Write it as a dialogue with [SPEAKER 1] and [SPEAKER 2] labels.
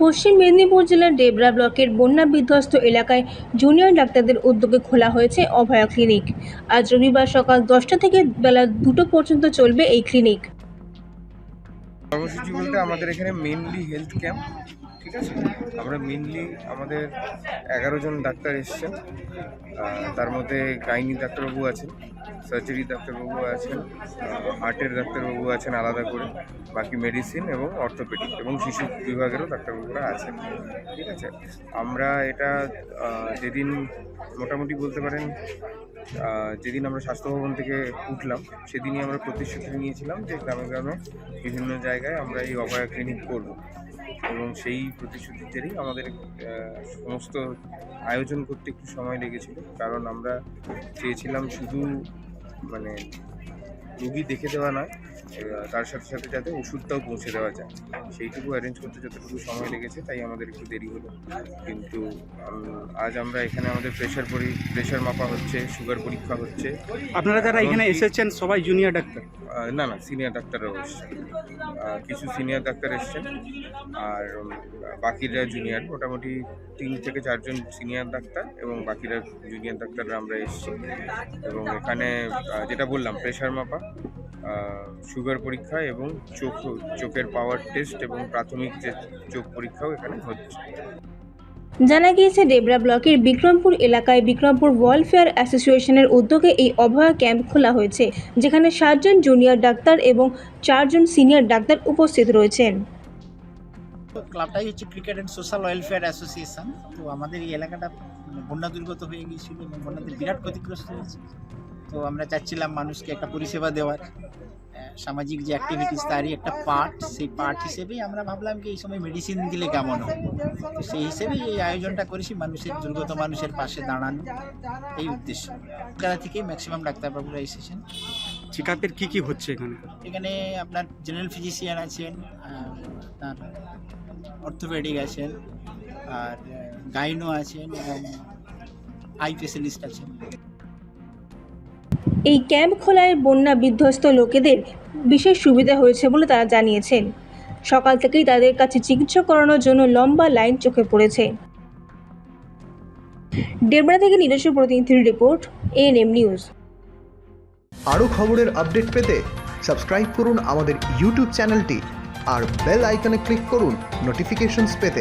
[SPEAKER 1] পশ্চিম মেদিনীপুর জেলার ডেবরা ব্লকের বন্যা বিধ্বস্ত এলাকায় জুনিয়র ডাক্তারদের উদ্যোগে খোলা হয়েছে অভয়া ক্লিনিক। আজ রবিবার সকাল দশটা থেকে বেলা দুটো পর্যন্ত চলবে এই ক্লিনিক।
[SPEAKER 2] কর্মসূচি বলতে আমাদের এখানে মেনলি হেলথ ক্যাম্প আমরা মেনলি আমাদের এগারো জন ডাক্তার এসছেন। তার মধ্যে গাইনি ডাক্তারবাবু আছেন সার্জারি ডাক্তারবাবু আছেন হার্টের ডাক্তারবাবু আছেন আলাদা করে, বাকি মেডিসিন এবং অর্থোপেডিক এবং শিশু বিভাগেরও ডাক্তারবাবুরা আছেন। ঠিক আছে? আমরা এটা যেদিন মোটামুটি বলতে পারেন যেদিন আমরা স্বাস্থ্য ভবন থেকে উঠলাম, সেদিনই আমরা প্রতিশ্রুতি নিয়েছিলাম যে গ্রামে গ্রামে বিভিন্ন জায়গায় আমরা এই অভয়া ক্লিনিক করব। এবং সেই প্রতিশ্রুতিতেই আমাদের সমস্ত আয়োজন করতে একটু সময় লেগেছিল। কারণ আমরা চেয়েছিলাম শুধু মানে রুগী দেখে দেওয়া নয় তার সাথে সাথে যাতে ওষুধটাও পৌঁছে দেওয়া যায়। সেইটুকু অ্যারেঞ্জ করতে যতটুকু সময় লেগেছে তাই আমাদের একটু দেরি হলো। কিন্তু আজ আমরা এখানে আমাদের প্রেশার পরি প্রেশার মাপা হচ্ছে সুগার পরীক্ষা হচ্ছে।
[SPEAKER 3] আপনারা যারা এখানে এসেছেন সবাই জুনিয়র ডাক্তার
[SPEAKER 2] না না সিনিয়র ডাক্তাররাও এসছেন। কিছু সিনিয়র ডাক্তার এসছেন আর বাকিরা জুনিয়র মোটামুটি তিন থেকে চারজন সিনিয়র ডাক্তার এবং বাকিরা জুনিয়র ডাক্তাররা আমরা এসেছি। এবং এখানে যেটা বললাম প্রেশার মাপা সুগার পরীক্ষা এবং চোখ চোখের পাওয়ার টেস্ট এবং প্রাথমিক যে চোখ পরীক্ষাও এখানে হচ্ছে।
[SPEAKER 1] জানা গিয়েছে ডেবরা ব্লকের বিক্রমপুর এলাকায় বিক্রমপুর ওয়েলফেয়ার অ্যাসোসিয়েশনের উদ্যোগে এই অভয়া ক্যাম্প খোলা হয়েছে যেখানে সাতজন জুনিয়র ডাক্তার এবং চারজন সিনিয়র ডাক্তার উপস্থিত রয়েছেন।
[SPEAKER 4] ক্লাবটাই হচ্ছে cricket and social welfare association. তো আমাদের এই এলাকাটা মানে বন্যা দুর্গত হয়ে গিয়েছিল এবং বন্যাতে বিরাট ক্ষতিগ্রস্ত হয়েছে। তো আমরা চাচ্ছিলাম মানুষকে একটা পরিষেবা দেওয়ার। সামাজিক যে অ্যাক্টিভিটিস তারই একটা পার্ট সেই পার্ট হিসেবেই আমরা ভাবলাম কি এই সময় মেডিসিন দিলে কেমন হয়? তো সেই হিসেবেই এই আয়োজনটা করেছি মানুষের দুর্গত মানুষের পাশে দাঁড়ানো। এই উদ্দেশ্য। কলকাতা থেকেই ম্যাক্সিমাম ডাক্তারবাবুরা এসেছেন।
[SPEAKER 3] চেক আপের কী কী হচ্ছে এখানে?
[SPEAKER 4] এখানে আপনার জেনারেল ফিজিশিয়ান আছেন তার অর্থোপেডিক আছেন আর গাইনো আছেন এবং আই স্পেশালিস্ট আছেন।
[SPEAKER 1] এই ক্যাম্প খোলায় বন্যা বিধ্বস্ত লোকেদের বিশেষ সুবিধা হয়েছে বলে তারা জানিয়েছেন। সকাল থেকেই তাদের কাছে চিকিৎসা করানোর জন্য লম্বা লাইন চোখে পড়েছে। ডেবরা থেকে নিজস্ব প্রতিনিধির রিপোর্ট এএনএম নিউজ।
[SPEAKER 5] আরও খবরের আপডেট পেতে সাবস্ক্রাইব করুন আমাদের ইউটিউব চ্যানেলটি আর বেল আইকনে ক্লিক করুন নোটিফিকেশনস পেতে।